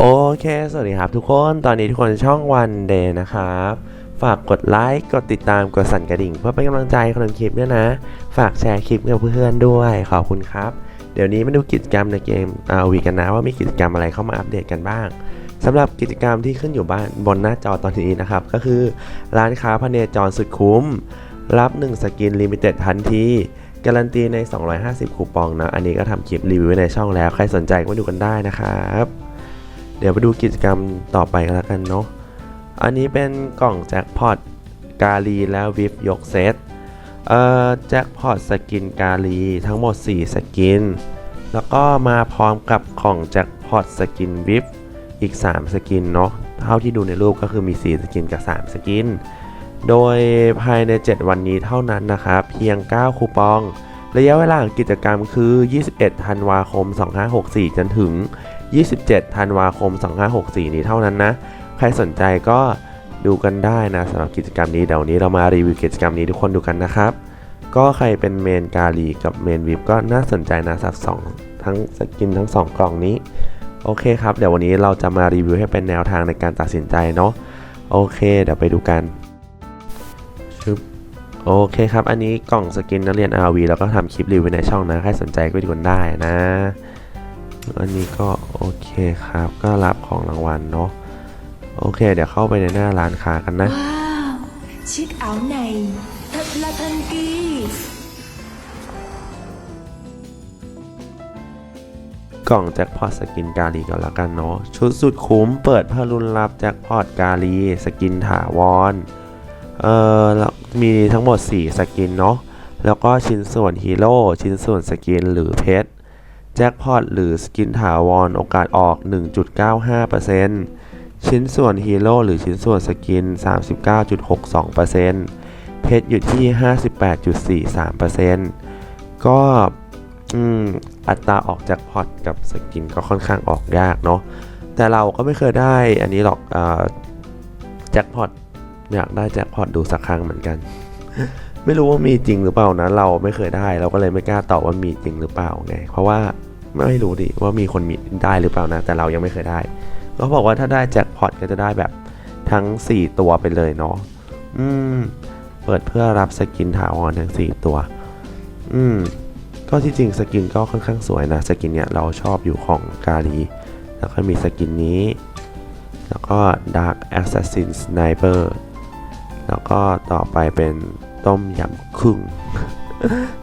โอเค สวัสดีครับทุกคน ตอนนี้ทุกคนช่องวันเดย์นะครับ ฝากกดไลค์ กดติดตาม กดสั่นกระดิ่ง เพื่อเป็นกำลังใจคนทำคลิปด้วยนะ ฝากแชร์คลิปกับเพื่อนๆด้วย ขอบคุณครับ เดี๋ยวนี้มาดูกิจกรรมในเกม RV กันนะว่ามีกิจกรรมอะไรเข้ามาอัปเดตกันบ้างสำหรับกิจกรรมที่ขึ้นอยู่บ้านบนหน้าจอตอนนี้นะครับ ก็คือ ร้านค้าพเนจรสุดคุ้ม รับ 1 สกินลิมิเต็ดทันทีการันตีใน 250 คูปองนะ อันนี้ก็ทำคลิปรีวิวในช่องแล้ว ใครสนใจก็มาดูกันได้นะครับ เดี๋ยวไปดูกิจกรรมต่อไปกันแล้วกันเนาะ อันนี้เป็นกล่องแจ็คพอตกาลีแล้ววิฟยกเซต เอ่อแจ็คพอตสกินกาลีทั้งหมด 4 สกิน แล้วก็มาพร้อมกับของแจ็คพอตสกินวิฟอีก 3 สกินเนาะ เท่าที่ดูในรูปก็คือมี 4 สกินกับ 3 สกิน โดยภายใน 7 วันนี้เท่านั้นนะครับ เพียง 9 คูปอง ระยะเวลาของกิจกรรมคือ 21 ธันวาคม 2564 จนถึง 27 ธันวาคม 2564 นี้เท่านั้นนะ ใครสนใจก็ดูกันได้นะสำหรับกิจกรรมนี้เดี๋ยวนี้เรามารีวิวกิจกรรมนี้ทุกคนดูกันนะครับ ก็ใครเป็นเมนกาลีกับเมนวิปก็น่าสนใจนะสักสองทั้งสกินทั้ง 2 กล่องนี้ โอเคครับ เดี๋ยววันนี้เราจะมารีวิวให้เป็นแนวทางในการตัดสินใจเนาะโอเค เดี๋ยวไปดูกันชึบโอเคครับ อันนี้กล่องสกินนักเรียน RV แล้วก็ทำคลิปรีวิวในช่องนะ ใครสนใจก็ดูกันได้นะ อันนี้ก็โอ เคครับ ก็รับของรางวัลเนาะโอเค เดี๋ยวเข้าไปในหน้าร้านค้ากันนะ Wow, chiếc áo này thật là thần kỳ. กล่องแจ็คพอตสกินกาลีก่อนแล้วกันเนาะชุดสุดคุ้มเปิดเพื่อรุนรับแจ็คพอตกาลีสกินถาวรเอ่อแล้วมีทั้งหมด 4 สกินเนาะแล้วก็ชิ้นส่วนฮีโร่ชิ้นส่วนสกินหรือเพชร แจ็คพอตหรือสกินถาวรโอกาสออก 1.95%ชิ้นส่วนฮีโร่หรือชิ้นส่วนสกิน 39.62%เพชรอยู่ที่ 58.43%ก็ออัตราออกจ็คพอตกับสกินก็ค่อนข้างออกยากเนาะ แต่เราก็ไม่เคยได้อันนี้หรอกอแจ็คพอตอยากได้แจ็คพอตดูสักครั้งเหมือนกัน ไม่รู้ว่ามีจริงหรือเปล่านะ เราไม่เคยได้ เราก็เลยไม่กล้าตอบว่ามีจริงหรือเปล่าไง เพราะว่า ไม่รู้ดิว่ามีคนมีได้หรือเปล่านะ แต่เรายังไม่เคยได้ก็บอกว่าถ้าได้แจ็คพอตก็จะได้แบบทั้ง 4 ตัวไปเลยเนาะอืม เปิดเพื่อรับสกินถาวรทั้ง 4 ตัว อืม ก็ที่จริงสกินก็ค่อนข้างสวยนะ สกินเนี่ยเราชอบอยู่ของกาลี แล้วก็มีสกินนี้ แล้วก็ Dark Assassin Sniper แล้วก็ต่อไปเป็นต้มยำคึ่ง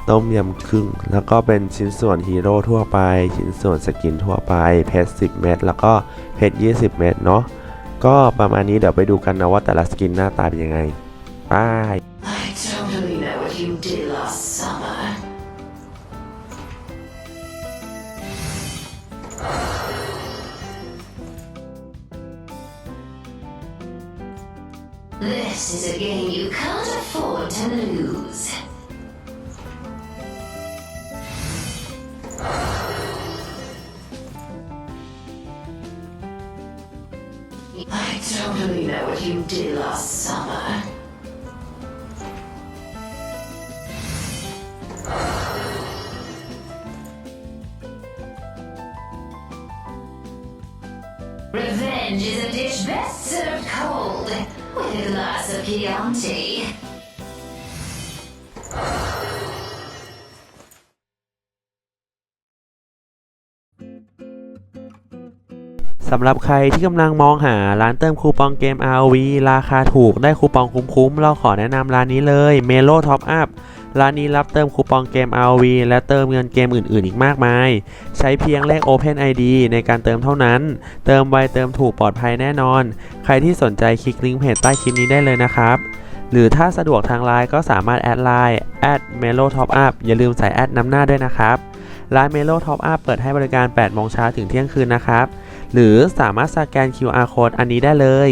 ต้มยำครึ่ง แล้วก็เป็นชิ้นส่วนฮีโร่ทั่วไป ชิ้นส่วนสกินทั่วไป เพชร10 เม็ดแล้วก็เพชร20 เม็ดเนาะก็ประมาณนี้เดี๋ยวไปดูกันนะว่าแต่ละสกินหน้าตาเป็นยังไงไป I totally know what you did last summer. This is a game you can't afford to lose. I totally know what you did last summer. Revenge is a dish best served cold with a glass of Chianti. สำหรับใครที่กำลังมองหาร้านเติมคูปองเกม RV ราคาถูกได้คูปองคุ้มๆ เราขอแนะนำร้านนี้เลย Melo Top Up ร้านนี้รับเติมคูปองเกม RV และเติมเงินเกมอื่นๆ อีกมากมาย ใช้เพียงเลข Open ID ในการเติมเท่านั้น เติมไวเติมถูกปลอดภัยแน่นอน ใครที่สนใจคลิกลิงก์เพจใต้คลิปนี้ได้เลยนะครับ หรือถ้าสะดวกทางไลน์ก็สามารถแอดไลน์ @melo top up อย่าลืมใส่แอดนำหน้าด้วยนะครับร้าน Melo Top Up เปิดให้บริการ 8 โมงเช้าถึงเที่ยงคืนนะครับ หรือสามารถสแกน QR code อันนี้ได้เลย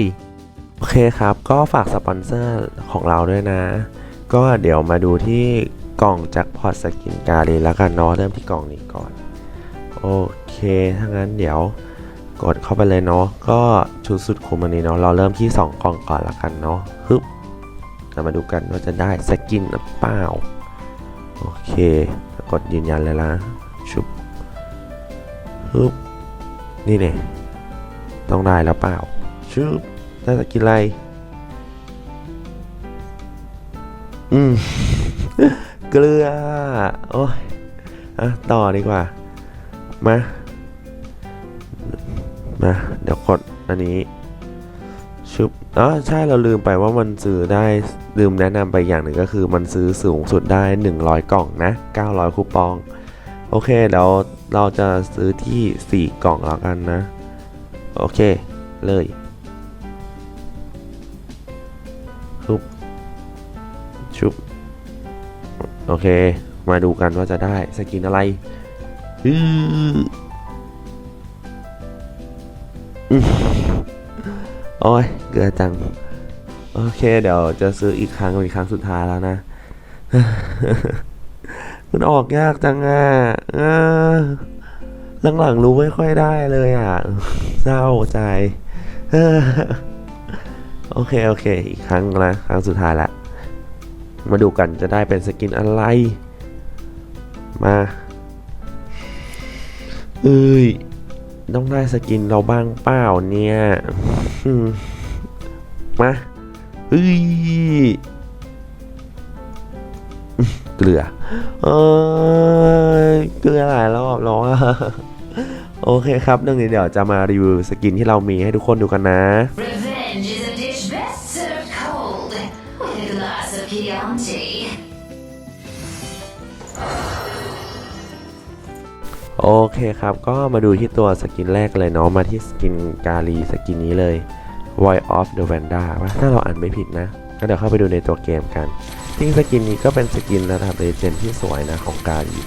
โอเคครับ ก็ฝากสปอนเซอร์ของเราด้วยนะ ก็เดี๋ยวมาดูที่กล่องแจ็คพอตสกินการีแล้วกันเนาะเริ่มที่กล่องนี้ก่อน โอเค ถ้างั้นเดี๋ยวกดเข้าไปเลยเนาะ ก็ชุดสุดคุ้มอันนี้เนาะ เราเริ่มที่ 2 กล่องก่อนละกันเนาะฮึบเรามาดูกันว่าจะได้สกินหรือเปล่า โอเค กดยืนยันเลยละชุบฮึบ นี่เนี่ยต้องได้แล้วเปล่าชุบได้สกินอะไร อืม เกลือ โอ้ยอะต่อดีกว่า มา มา เดี๋ยวกดอันนี้ชุบอ๋อใช่เราลืมไปว่ามันซื้อได้ลืมแนะนำไปอย่างหนึ่งก็คือมันซื้อสูงสุดได้ 100 กล่องนะ 900 คูปอง โอเคเดี๋ยวเราจะซื้อที่ 4 กล่องแล้วกันนะ โอเคเลยชุบชุบ โอเค มาดูกันว่าจะได้สกินอะไรอือโอ้ยเกลือจัง โอเค เดี๋ยวจะซื้ออีกครั้งเป็นครั้งสุดท้ายแล้วนะ มันออกยากจังอะหลังๆรู้ไม่ค่อยได้เลยอะ เศร้าใจโอเค โอเค อีกครั้งนะ ครั้งสุดท้ายละ มาดูกันจะได้เป็นสกินอะไร มาเอ้ย ต้องได้สกินเราบ้างเปล่าเนี่ยมมาเอ้ย เกลือเอ้ยเกลือหลายรอบแล้วอะโอเคครับเรื่องนี้เดี๋ยวจะมารีวิวสกินที่เรามีให้ทุกคนดูกันนะ Revenge is a dish best served cold with a glass of Chianti. โอเคครับ ก็มาดูที่ตัวสกินแรกเลยเนาะ มาที่สกินกาลีสกินนี้เลย Void of the Vanda ว่าถ้าเราอ่านไม่ผิดนะ ก็เดี๋ยวเข้าไปดูในตัวเกมกัน จริงสกินนี้ก็เป็นสกินระดับเลเจนด์ที่สวยนะของกาลี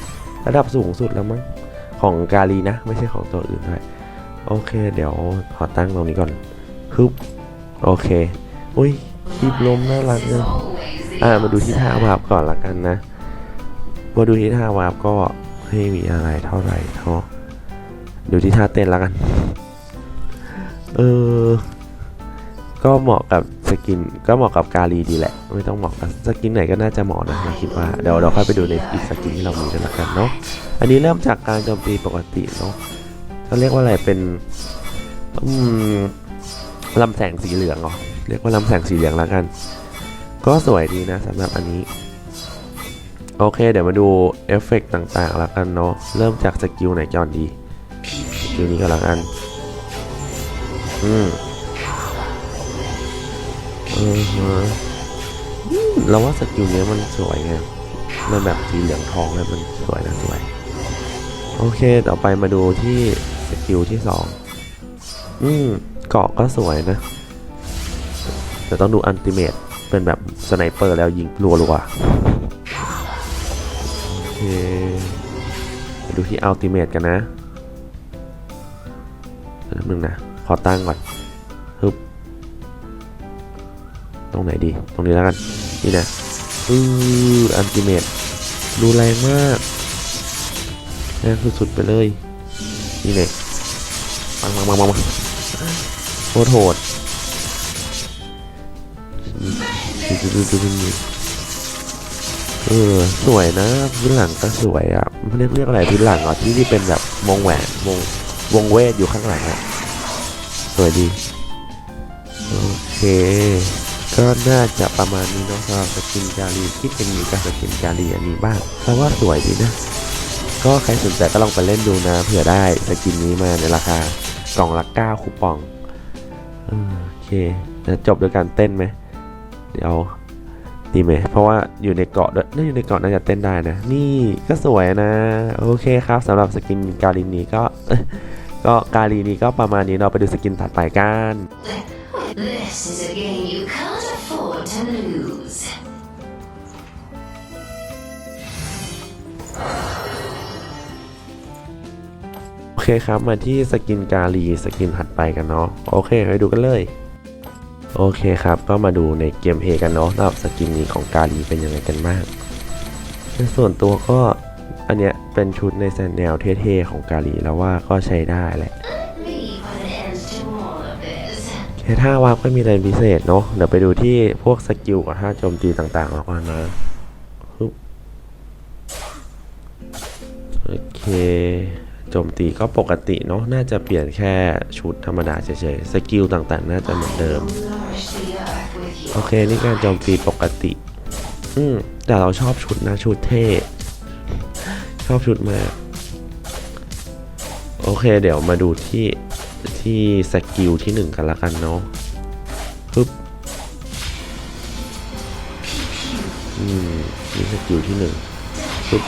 ระดับสูงสุดแล้วมั้งของกาลีนะ ไม่ใช่ของตัวอื่นด้วยโอเค เดี๋ยวขอตั้งตรงนี้ก่อนฮึบโอเค อุ้ยคลิปลมน่ารักเลยอ่ามาดูที่ท่าวาร์ปก่อนละกันนะมาดูที่ท่าวาร์ปก็ไม่มีอะไรเท่าไหร่เท่าดูที่ท่าเต้นละกัน เออ ก็เหมาะกับสกินก็เหมาะกับกาลีดีแหละ ไม่ต้องเหมาะกับสกินไหนก็น่าจะเหมาะนะเราคิดว่าเดี๋ยวเราค่อยไปดูในอีกสกินที่เรามีกันละกันเนาะอันนี้เริ่มจากการโจมตีปกติเนาะก็เรียกว่าอะไรเป็นอืมลำแสงสีเหลืองเหรอเรียกว่าลำแสงสีเหลืองละกัน ก็สวยดีนะสำหรับอันนี้โอเค เดี๋ยวมาดูเอฟเฟกต์ต่างๆแล้วกันเนาะเริ่มจากสกิลไหนก่อนดีสกิลนี้ก็แล้วกัน อืม เออฮะเราว่าสกิลเนี้ยมันสวยไงมันแบบสีเหลืองทองเลยมันสวยนะสวย โอเคต่อไปมาดูที่สกิลที่สองอืมเกาะก็สวยนะแต่ต้องดูอันติเมตเป็นแบบสไนเปอร์แล้วยิงรัวๆโอเคดูที่อัลติเมตกันนะแป๊บนึงนะ ขอตั้งก่อน ตรงไหนดี ตรงนี้แล้วกัน นี่นะอืออันติเมตดูแรงมากแรงสุดๆไปเลย นี่เนี่ยปังปังปังปังปังโคตรโหดเออสวยนะพื้นหลังก็สวยอะเรียกเรียกอะไรพื้นหลังอะที่ที่เป็นแบบวงแหวนวงวงเวทอยู่ข้างหลังอะสวยดี โอเค ก็น่าจะประมาณนี้เนาะสำหรับสกินกาลีคิดเป็นมีกับสกินกาลีอันนี้บ้างเพราะว่าสวยดีนะ ก็ใครสนใจก็ลองไปเล่นดูนะเผื่อได้สกินนี้มาในราคากล่องละ9คูปองโอเคจะจบด้วยการเต้นไหมเดี๋ยวดีไหมเพราะว่าอยู่ในเกาะด้วยน่าอยู่ในเกาะน่าจะเต้นได้นะ นี่ก็สวยนะ โอเคครับสำหรับสกินกาลินนี้ก็ ก็กาลีนี้ก็ประมาณนี้เราไปดูสกินถัดไปกัน This is a game you can't to lose. โอเคครับ มาที่สกินกาลีสกินถัดไปกันเนาะ โอเค ไปดูกันเลย โอเคครับ ก็มาดูในเกมเพกันเนาะสำหรับสกินนี้ของกาลีเป็นยังไงกันบ้างในส่วนตัวก็อันเนี้ยเป็นชุดในแนวเท่ๆของกาลีแล้วว่าก็ใช้ได้แหละ this. แค่ท่าวาร์ปก็มีอะไรพิเศษเนาะเดี๋ยวไปดูที่พวกสกิลกับท่าโจมตีต่างๆแล้วกันนะโอเคโจมตีก็ปกติเนาะน่าจะเปลี่ยนแค่ชุดธรรมดาเฉยๆสกิลต่างๆ น่าจะเหมือนเดิม โอเค นี่การโจมตีปกติ อืมแต่เราชอบชุดนะชุดเท่ชอบชุดมาก โอเค เดี๋ยวมาดูที่ ที่สกิลที่หนึ่งกันละกันเนาะปึ๊บอืมนี่สกิลที่หนึ่งปึ๊บ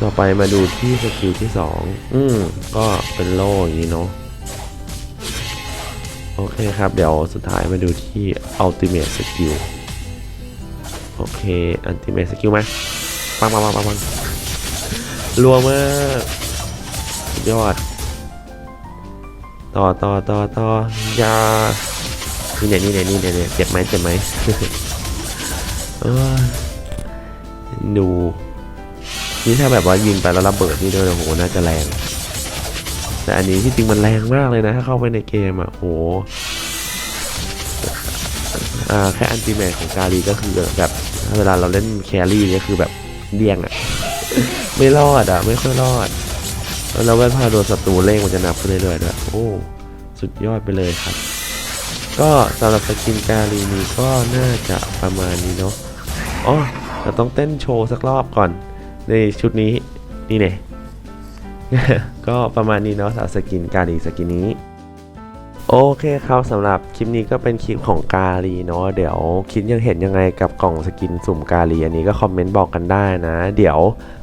ต่อไปมาดูที่สกิลที่สองอืมก็เป็นโล่อย่างนี้เนาะโอเคครับ เดี๋ยวสุดท้ายมาดูที่ ultimate skill โอเค ultimate skill ไหมปังปังปังปังปังรัวมาก ยอด ต่อต่อต่อต่อยานี่เนี่ยนี่เนี่ยนี่เนี่ยเจ็บไหมเจ็บไหมเออดูนี่ถ้าแบบว่ายิงไปแล้วระเบิดนี่ด้วยโอ้โหน่าจะแรง แต่อันนี้ที่จริงมันแรงมากเลยนะถ้าเข้าไปในเกมอะโอ่าแค่อันติเมทของกาลีก็คือแบบเวลาเราเล่นแครี่เนี่ยคือแบบเดี่ยงอะ ไม่รอดอะ ไม่ค่อยรอด แล้วเวลาโดนศัตรูเล่งมันจะนับขึ้นเรื่อยๆด้วยโอ้สุดยอดไปเลยครับ ก็สำหรับสกินการีนี้ก็น่าจะประมาณนี้เนาะอ๋อเราต้องเต้นโชว์สักรอบก่อน ในชุดนี้นี่เนี่ยก็ประมาณนี้เนาะสำหรับสกินการีสกินนี้ โอเคครับสำหรับคลิปนี้ก็เป็นคลิปของกาลีเนาะเดี๋ยวคิดยังเห็นยังไงกับกล่องสกินสุ่มกาลีอันนี้ก็คอมเมนต์บอกกันได้นะ เดี๋ยว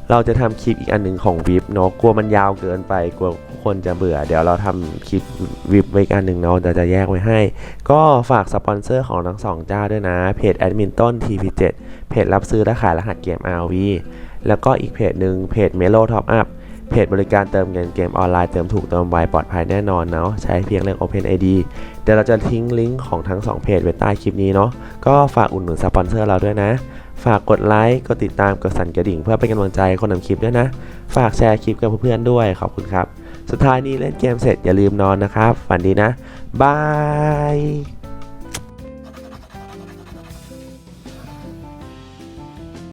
เราจะทำคลิปอีกอันหนึ่งของวิบเนาะกลัวมันยาวเกินไปกลัวคนจะเบื่อ เดี๋ยวเราทำคลิปวิบไว้อีกอันหนึ่งเนาะเดี๋ยวจะแยกไว้ให้ ก็ฝากสปอนเซอร์ของทั้งสองเจ้าด้วยนะเพจแอดมินต้น TP7 เพจรับซื้อและขายรหัสเกม RV แล้วก็อีกเพจหนึ่งเพจ Melo Top Up เพจบริการเติมเงินเกมออนไลน์เติมถูกเติมไวปลอดภัยแน่นอนเนาะใช้เพียงเลข OpenID เดี๋ยวเราจะทิ้งลิงก์ของทั้ง 2 เพจไว้ใต้คลิปนี้เนาะก็ฝากอุดหนุนสปอนเซอร์เราด้วยนะ ฝากกดไลค์กดติดตามกดสั่นกระดิ่งเพื่อเป็นกำลังใจคนทำคลิปด้วยนะ ฝากแชร์คลิปกับเพื่อนๆด้วยขอบคุณครับ สุดท้ายนี้เล่นเกมเสร็จอย่าลืมนอนนะครับฝันดีนะบาย